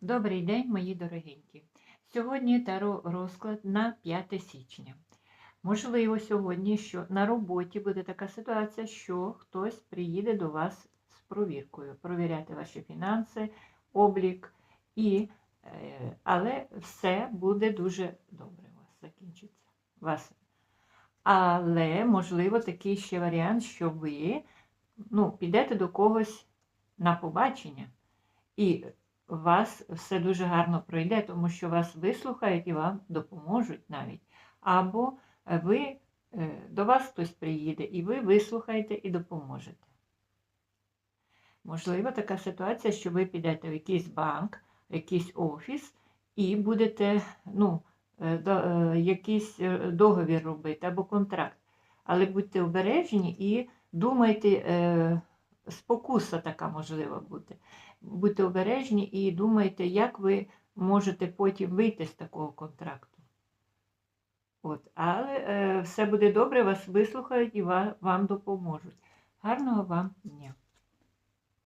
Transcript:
Добрий день, мої дорогенькі. Сьогодні таро розклад на 5 січня. Можливо, сьогодні, що на роботі буде така ситуація, що хтось приїде до вас з провіркою, провіряти ваші фінанси, облік, і, е, але все буде дуже добре у вас закінчиться. Вас. Але, можливо, такий ще варіант, що ви ну, підете до когось на побачення. І вас все дуже гарно пройде, тому що вас вислухають і вам допоможуть навіть. Або ви, е, до вас хтось приїде, і ви вислухаєте і допоможете. Можливо, така ситуація, що ви підете в якийсь банк, в якийсь офіс і будете ну, е, е, якийсь е, договір робити або контракт. Але будьте обережні і думайте, е, спокуса така можлива бути будьте обережні і думайте, як ви можете потім вийти з такого контракту. От. Але е, все буде добре, вас вислухають і вам, вам допоможуть. Гарного вам дня!